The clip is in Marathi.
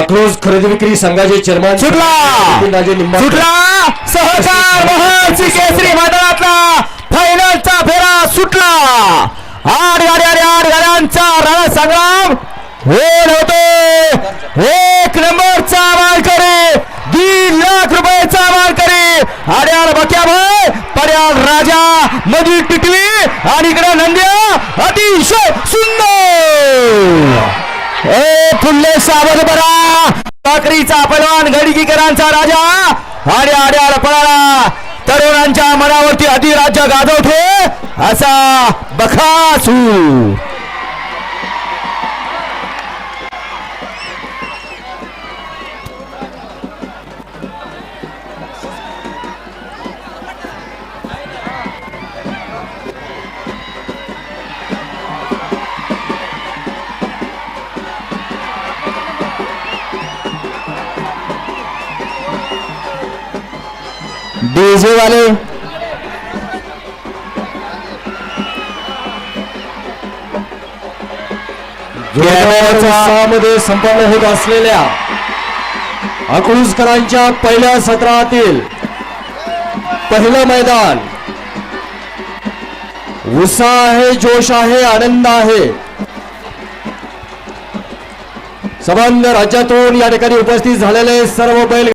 अक्रोज खरेदी विक्री संघाचे चेअरमन सुटला! राजे निंबाळकर. सुटला! सहकार महर्षी केसरी मैदानातला फायनलचा फेरा सुटला! आड गाड्या आड आड गाड्यांचा रणसंग्राम होल होतो. एक नंबरचा मालकरी दीड लाख रुपयाचा मालकरी आड्याल बक्याभाई पड्याल राजा नदी टिटवी आणि इकडे नंद्या अतिशय सुंदर! ए फुल्ले सावध बरा. साखरीचा पैलवान गडगीकरांचा राजा. आड्या आड्याला पळाला तरुणांच्या मनावरती अधिराज्य गाजवतो. असा बखासू. डीजे वाले। उत्साहामध्ये संपन्न होत असलेल्या अकलूजकरांच्या पहिल्या सत्रातील पहिलं मैदान. उत्साह आहे जोश आहे आनंद आहे. संबंध राज्यातून या ठिकाणी उपस्थित झालेले सर्व बैल